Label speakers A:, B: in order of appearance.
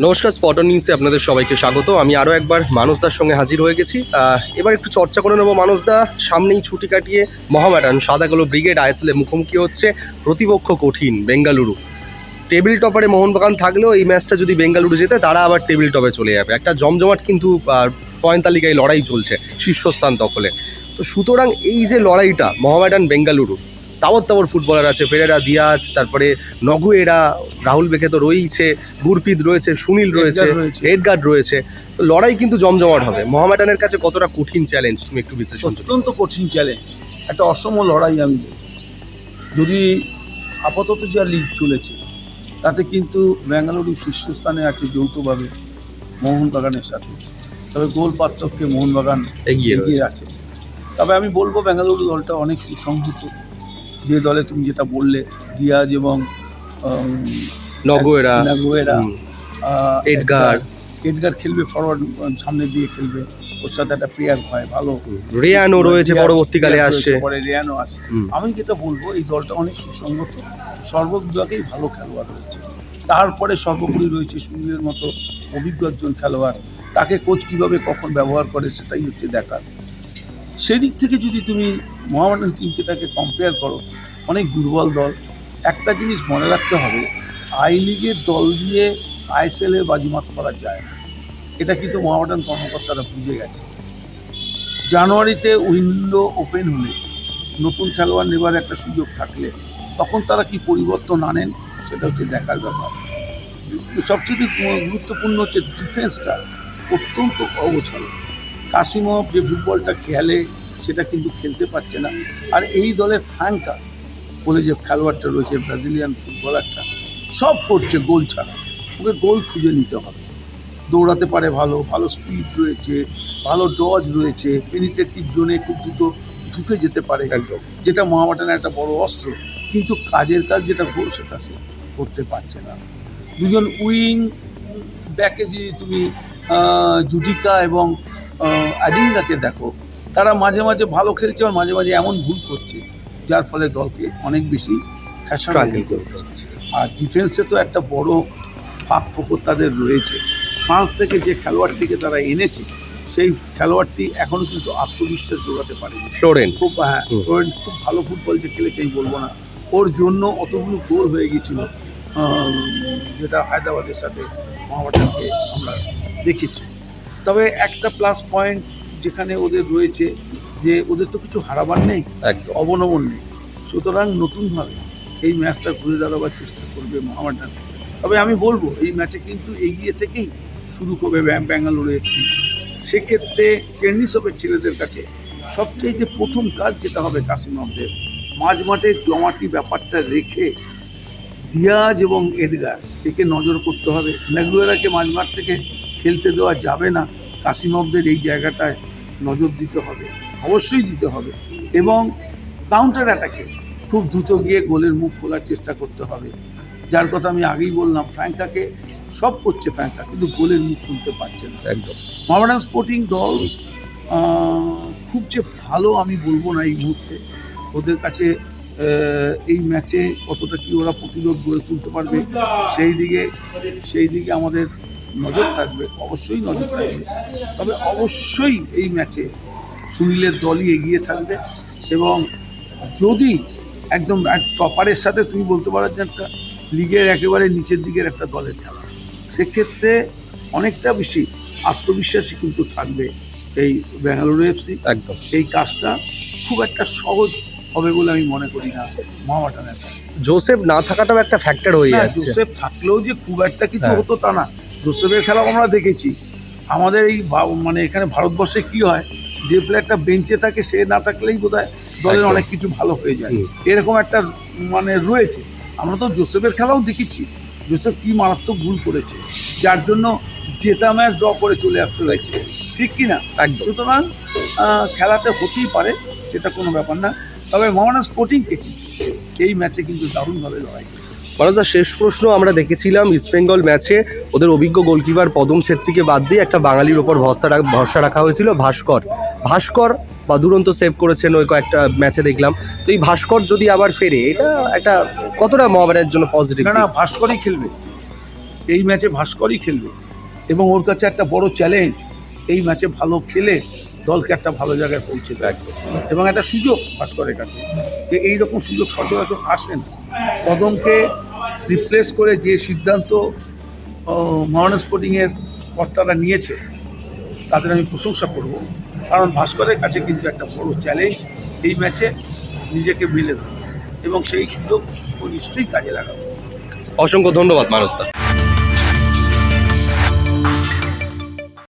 A: নমস্কার স্পটন নিউজে আপনাদের সবাইকে স্বাগত। আমি আরও একবার মানসদার সঙ্গে হাজির হয়ে গেছি। এবার একটু চর্চা করে নেব মানসদা। সামনেই ছুটি কাটিয়ে মহামেডান সাদাগুলো ব্রিগেড আইএসএলে মুখোমুখি হচ্ছে প্রতিপক্ষ কঠিন, বেঙ্গালুরু। টেবিল টপারে মোহনবাগান থাকলেও এই ম্যাচটা যদি বেঙ্গালুরু জেতে, তারা আবার টেবিল টপে চলে যাবে। একটা জমজমাট কিন্তু পয়েন্ট তালিকায় লড়াই চলছে শীর্ষস্থান দখলে। তো সুতরাং এই যে লড়াইটা মহামেডান বেঙ্গালুরু তাবর তাবর ফুটবলার আছে পেরেরা দিয়াজ তারপরে নগুয়েরা রাহুল বেকে তো রয়েছে গুরপিত রয়েছে সুনীল রয়েছে
B: এডগার রয়েছে।
A: এডগার্ড রয়েছে। তো লড়াই কিন্তু জমজমাট হবে। মোহামেডানের কাছে কতটা কঠিন চ্যালেঞ্জ তুমি একটু বিশ্লেষণ
B: অত্যন্ত কঠিন চ্যালেঞ্জ একটা অসম লড়াই আমি যদি আপাতত যা লিগ চলেছে তাতে কিন্তু ব্যাঙ্গালুরু শীর্ষস্থানে আছে যৌথভাবে মোহনবাগানের সাথে। তবে গোল পার্থক্যে মোহনবাগান
A: এগিয়ে
B: এগিয়ে আছে। তবে আমি বলব বেঙ্গালুরু দলটা অনেক সুসংহত। যে দলে তুমি যেটা বললে দিয়াজ এবং
A: নগোয়েরা
B: নাগুয়েরা
A: এডগার।
B: এডগার। খেলবে ফরওয়ার্ড সামনে দিয়ে খেলবে। ওর সাথে একটা প্লেয়ার হয় ভালো।
A: রিয়ানো রয়েছে পরবর্তীকালে আসছে।
B: পরে রিয়ানও আসে আমি যেটা বলব এই দলটা অনেক সুসংগত। সর্ববিভাগেই ভালো খেলোয়াড় রয়েছে। তারপরে সর্বোপরি রয়েছে সুনীলের মতো অভিজ্ঞ একজন খেলোয়াড়। তাকে কোচ কীভাবে কখন ব্যবহার করে সেটাই হচ্ছে দেখার। সেদিক থেকে যদি তুমি মোহামেডান টিমকেটাকে কম্পেয়ার করো, অনেক দুর্বল দল। একটা জিনিস মনে রাখতে হবে, আই লিগের দল দিয়ে আইএসএল বাজিমাত করা যায় না। এটা কিন্তু মোহামেডান কর্মকর্তারা বুঝে গেছে। জানুয়ারিতে উইন্ডো ওপেন হলে, নতুন খেলোয়াড় নেবার একটা সুযোগ থাকলে, তখন তারা কি পরিবর্তন আনেন, সেটা হচ্ছে দেখার ব্যাপার। সবচেয়ে গুরুত্বপূর্ণ হচ্ছে ডিফেন্সটা অত্যন্ত অগোছালো। কাসিমভ যে ফুটবলটা খেলে সেটা কিন্তু খেলতে পারছে না। আর এই দলের ফ্রাঙ্কা বলে যে খেলোয়াড়টা রয়েছে ব্রাজিলিয়ান ফুটবলারটা সব করছে গোল ছাড়া। ওকে গোল খুঁজে নিতে হবে। দৌড়াতে পারে ভালো ভালো স্পিড রয়েছে ভালো ডজ রয়েছে পেনিটেটিভ জোনে খুব দ্রুত ঢুকে যেতে পারে
A: একদম।
B: যেটা মহামাটানের একটা বড় অস্ত্র। কিন্তু কাজের কাজ যেটা গোল সেটা সে করতে পারছে না। দুজন উইং ব্যাকে যদি তুমি জুডিকা এবং আহ, দেখো তারা মাঝে মাঝে ভালো খেলছে আর মাঝে মাঝে এমন ভুল করছে যার ফলে দলকে অনেক বেশি ফ্যাশন
A: স্ট্রাগল করতে হচ্ছে।
B: আর ডিফেন্সে তো একটা বড় ফাঁক ফোকর তাদের রয়েছে। ফ্রান্স থেকে যে খেলোয়াড়টিকে তারা এনেছে সেই খেলোয়াড়টি এখনও কিন্তু আত্মবিশ্বাস জোগাতে পারেনি।
A: ফ্লোরেন
B: খুব হ্যাঁ। খুব ভালো ফুটবল যে খেলেছে আমি বলব না। ওর জন্য অতগুলো গোল হয়ে গেছিল যেটা হায়দ্রাবাদের সাথে মহাবাটানকে আমরা দেখেছি। তবে একটা প্লাস পয়েন্ট যেখানে ওদের রয়েছে যে ওদের তো কিছু হারাবার নেই অবনমন নেই। সুতরাং নতুনভাবে এই ম্যাচটা ঘুরে দাঁড়াবার চেষ্টা করবে মোহামেডান তবে আমি বলব এই ম্যাচে কিন্তু এগিয়ে থেকেই শুরু করবে ব্যাং- ব্যাঙ্গালোর এফসি সেক্ষেত্রে চেন্নিসবের ছেলেদের কাছে সবচেয়ে যে প্রথম কাজ যেটা হবে কাসিমদের মাঝ মাঠে জমাটি ব্যাপারটা রেখে দিয়াজ এবং এডগার একে নজর করতে হবে। নেগুয়েরাকে মাঝমাঠ থেকে খেলতে দেওয়া যাবে না কাসিমবদের এই জায়গাটায় নজর দিতে হবে অবশ্যই দিতে হবে এবং কাউন্টার অ্যাটাকে খুব দ্রুত গিয়ে গোলের মুখ খোলার চেষ্টা করতে হবে। যার কথা আমি আগেই বললাম ফ্র্যাঙ্কাকে সব করছে ফ্র্যাঙ্কা কিন্তু গোলের মুখ খুলতে পারছে না।
A: একদম।
B: মোহামেডান স্পোর্টিং দল খুব যে ভালো আমি বলব না এই মুহূর্তে ওদের কাছে এই ম্যাচে কতটা কি ওরা প্রতিরোধ গড়ে তুলতে পারবে সেই দিকে সেই দিকে আমাদের নজর থাকবে অবশ্যই নজর থাকবে। তবে অবশ্যই এই ম্যাচে সুনীলের দলই এগিয়ে থাকবে এবং যদি একদম এক টপারের সাথে তুমি বলতে পারো যে একটা লিগের একেবারে নিচের দিকের একটা দলের খেলা সেক্ষেত্রে অনেকটা বেশি আত্মবিশ্বাসী কিন্তু থাকবে এই বেঙ্গালুরু এফসি
A: একদম।
B: এই কাজটা খুব একটা সহজ হবে বলে আমি মনে করি না মহামাটানের
A: জোসেফ না থাকাটাও একটা ফ্যাক্টর হয়ে যাচ্ছে।
B: জোসেফ থাকলেও যে খুব একটা কিছু
A: হ্যাঁ।
B: হতো তা না। জোসেফের খেলাও আমরা দেখেছি। আমাদের এই মানে এখানে ভারতবর্ষে কি হয় যে প্লেয়ারটা বেঞ্চে থাকে সে না থাকলেই বোধ হয় দলের অনেক কিছু ভালো হয়ে যায়। এরকম একটা মানে রয়েছে। আমরা তো জোসেফের খেলাও দেখেছি। জোসেফ কি মারাত্মক ভুল করেছে। যার জন্য জেতা ম্যাচ ড্র করে চলে আসতে হয়েছে। ঠিক কি না সুতরাং খেলাতে হতেই পারে সেটা কোনো ব্যাপার না। তবে মোহামেডান স্পোর্টিংকে এই ম্যাচে কিন্তু দারুণভাবে লড়াই
A: মানুষদা শেষ প্রশ্ন আমরা দেখেছিলাম ইস্টবেঙ্গল ম্যাচে ওদের অভিজ্ঞ গোলকিপার পদম ছেত্রীকে বাদ দিয়ে একটা বাঙালির ওপর ভরসা রাখ- ভরসা রাখা হয়েছিল ভাস্কর। ভাস্কর বা দুরন্ত সেভ করেছেন ওই কয়েকটা ম্যাচে দেখলাম। তো এই ভাস্কর যদি আবার ফেরে এটা একটা কতটা মহাবারের জন্য পজিটিভ
B: না ভাস্করই খেলবে। এই ম্যাচে ভাস্করই খেলবে। এবং ওর কাছে একটা বড় চ্যালেঞ্জ এই ম্যাচে ভালো খেলে দলকে একটা ভালো জায়গায় পৌঁছে দেয়। এবং একটা সুযোগ ভাস্করের কাছে। যে এইরকম সুযোগ সচরাচর আসে না। কদমকে রিপ্লেস করে যে সিদ্ধান্ত মহান স্পোর্টিংয়ের কর্তারা নিয়েছে, তাদের আমি প্রশংসা করব। কারণ ভাস্করের কাছে কিন্তু একটা বড় চ্যালেঞ্জ এই ম্যাচে নিজেকে মিলে এবং সেই সুযোগ নিশ্চয়ই কাজে লাগাবে।
A: অসংখ্য ধন্যবাদ মানসদা